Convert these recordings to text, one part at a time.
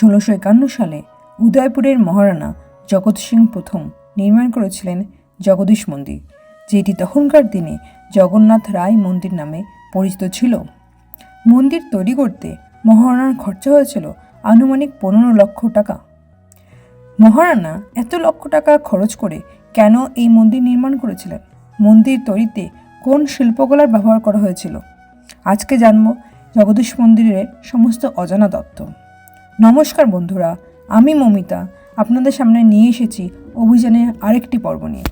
ষোলোশো একান্ন সালে উদয়পুরের মহারানা জগৎ সিং প্রথম নির্মাণ করেছিলেন জগদীশ মন্দির, যেটি তখনকার দিনে জগন্নাথ রায় মন্দির নামে পরিচিত ছিল। মন্দির তৈরি করতে মহারানার খরচা হয়েছিল আনুমানিক পনেরো লক্ষ টাকা। মহারানা এত লক্ষ টাকা খরচ করে কেন এই মন্দির নির্মাণ করেছিলেন? মন্দির তৈরিতে কোন শিল্পকলার ব্যবহার করা হয়েছিল? আজকে জানব জগদীশ মন্দিরের সমস্ত অজানা তত্ত্ব। নমস্কার বন্ধুরা, আমি মমিতা। আপনাদের সামনে নিয়ে এসেছি অভিযানে আরেকটি পর্ব নিয়ে।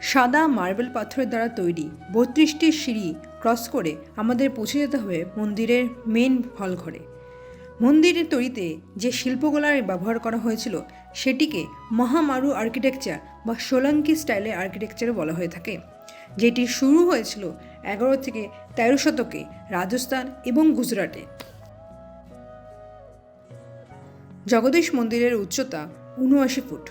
সাদা মার্বেল পাথরের দ্বারা তৈরি বত্রিশটি সিঁড়ি ক্রস করে আমাদের পৌঁছে যেতে হবে মন্দিরের মেন হল ঘরে। মন্দিরের তৈরিতে যে শিল্পকলার ব্যবহার করা হয়েছিল, সেটিকে মহামারু আর্কিটেকচার বা সোলাঙ্কি স্টাইলের আর্কিটেকচার বলা হয়ে থাকে। যেটি শুরু হয়েছিল এগারো থেকে তেরো শতকে রাজস্থান এবং গুজরাটে। জগদীশ মন্দিরের উচ্চতা উনআশি ফুট।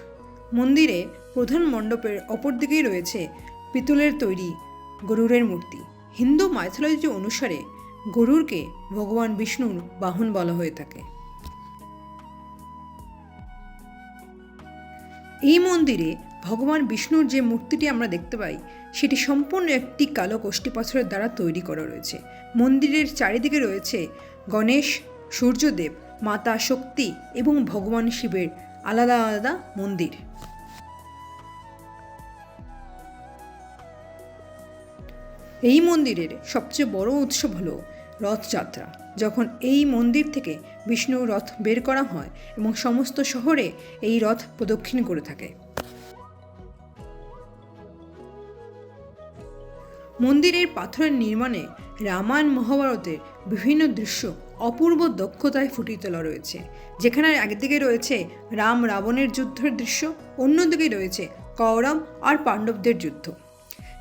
মন্দিরে প্রধান মণ্ডপের অপর দিকেই রয়েছে পিতলের তৈরি গরুরের মূর্তি। হিন্দু মাইথোলজি অনুসারে গরুরকে ভগবান বিষ্ণুর বাহন বলা হয়ে থাকে। এই মন্দিরে ভগবান বিষ্ণুর যে মূর্তিটি আমরা দেখতে পাই, সেটি সম্পূর্ণ একটি কালো কোষ্ঠী পাথরের দ্বারা তৈরি করা রয়েছে। মন্দিরের চারিদিকে রয়েছে গণেশ, সূর্যদেব, মাতা শক্তি এবং ভগবান শিবের আলাদা আলাদা মন্দির। এই মন্দিরের সবচেয়ে বড় উৎসব হলো রথযাত্রা, যখন এই মন্দির থেকে বিষ্ণু রথ বের করা হয় এবং সমস্ত শহরে এই রথ প্রদক্ষিণ করে থাকে। মন্দিরের পাথরের নির্মাণে রামায়ণ মহাভারতের বিভিন্ন দৃশ্য অপূর্ব দক্ষতায় ফুটিয়ে তোলা রয়েছে। যেখানে একদিকে রয়েছে রাম রাবণের যুদ্ধের দৃশ্য, অন্যদিকে রয়েছে কৌরব আর পাণ্ডবদের যুদ্ধ।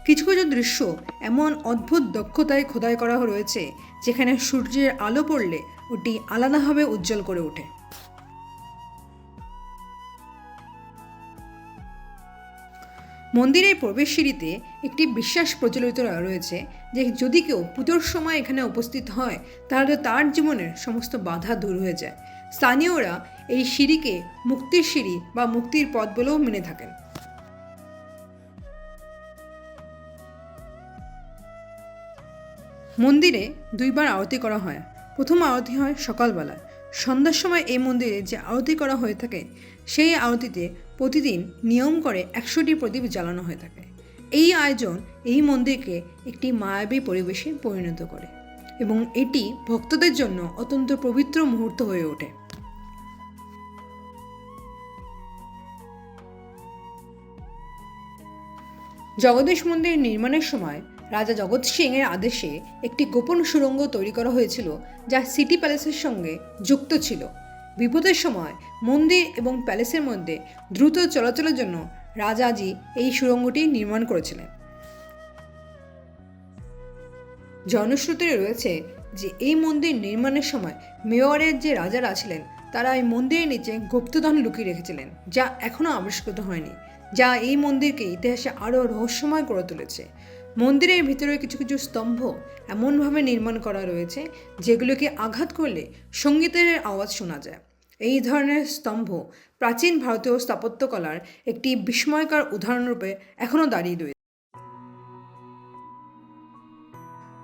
কিছু কিছু দৃশ্য এমন অদ্ভুত দক্ষতায় খোদাই করা রয়েছে, যেখানে সূর্যের আলো পড়লে ওটি আলাদাভাবে উজ্জ্বল করে ওঠে। মন্দিরের প্রবেশসিঁড়িতে একটি বিশ্বাস প্রচলিত রয়েছে যে যদি কেউ পুজোর সময় এখানে উপস্থিত হয়, তাহলে তার জীবনের সমস্ত বাধা দূর হয়ে যায়। স্থানীয়রা এই সিঁড়িকে মুক্তির সিঁড়ি বা মুক্তির পথ বলেও মেনে থাকেন। মন্দিরে দুইবার আরতি করা হয়। প্রথম আরতি হয় সকালবেলা। সন্ধ্যার সময় এই মন্দিরে যে আরতি করা হয়ে থাকে, সেই আরতিতে প্রতিদিন নিয়ম করে একশোটি প্রদীপ জ্বালানো হয়ে থাকে। এই আয়োজন এই মন্দিরকে একটি মায়াবী পরিবেশে পরিণত করে এবং এটি ভক্তদের জন্য অত্যন্ত পবিত্র মুহূর্ত হয়ে ওঠে। জগদীশ মন্দির নির্মাণের সময় রাজা জগৎ সিং এর আদেশে একটি গোপন সুড়ঙ্গ তৈরি করা হয়েছিল, যা সিটি প্যালেসের সঙ্গে যুক্ত ছিল। বিপদের সময় মন্দির এবং প্যালেসের মধ্যে দ্রুত চলাচলের জন্য রাজাজি এই সুড়ঙ্গটি নির্মাণ করেছিলেন। জনশ্রুতি রয়েছে যে, এই মন্দির নির্মাণের সময় মেয়রের যে রাজারা ছিলেন, তারা এই মন্দিরের নিচে গুপ্তধন লুকিয়ে রেখেছিলেন, যা এখনও আবিষ্কৃত হয়নি, যা এই মন্দিরকে ইতিহাসে আরও রহস্যময় করে তুলেছে। মন্দিরের ভিতরে কিছু কিছু স্তম্ভ এমনভাবে নির্মাণ করা রয়েছে, যেগুলোকে আঘাত করলে সঙ্গীতের আওয়াজ শোনা যায়। এই ধরনের স্তম্ভ প্রাচীন ভারতীয় স্থাপত্যকলার একটি বিস্ময়কর উদাহরণরূপে এখনও দাঁড়িয়ে রয়েছে।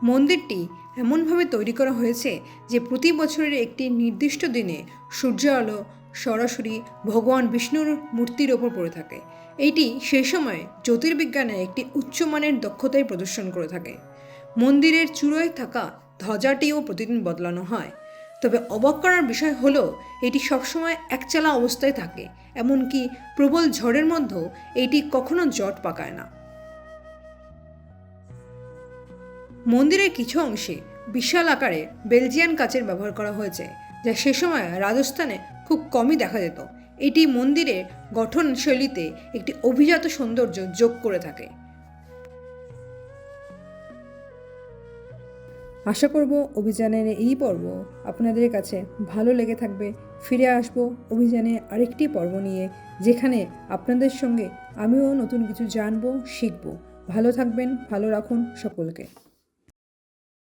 মন্দিরটি এমনভাবে তৈরি করা হয়েছে যে প্রতি বছরের একটি নির্দিষ্ট দিনে সূর্য আলো সরাসরি ভগবান বিষ্ণুর মূর্তির ওপর পড়ে থাকে। এটি সে সময় জ্যোতির্বিজ্ঞানের একটি উচ্চমানের দক্ষতায় প্রদর্শন করে থাকে। মন্দিরের চূড়োয় থাকা ধ্বজাটিও প্রতিদিন বদলানো হয়। তবে অবাক করার বিষয় হলো, এটি সবসময় একচালা অবস্থায় থাকে, এমনকি প্রবল ঝড়ের মধ্যেও এটি কখনো জট পাকায় না। মন্দিরের কিছু অংশে বিশাল আকারে বেলজিয়ান কাচের ব্যবহার করা হয়েছে, যা সে সময় রাজস্থানে খুব কমই দেখা যেত। এটি মন্দিরের গঠন শৈলীতে একটি অভিজাত সৌন্দর্য যোগ করে থাকে। আশা করব অভিযানের এই পর্ব আপনাদের কাছে ভালো লেগে থাকবে। ফিরে আসব অভিযানে আরেকটি পর্ব নিয়ে, যেখানে আপনাদের সঙ্গে আমিও নতুন কিছু জানব, শিখব। ভালো থাকবেন, ভালো রাখুন সকলকে।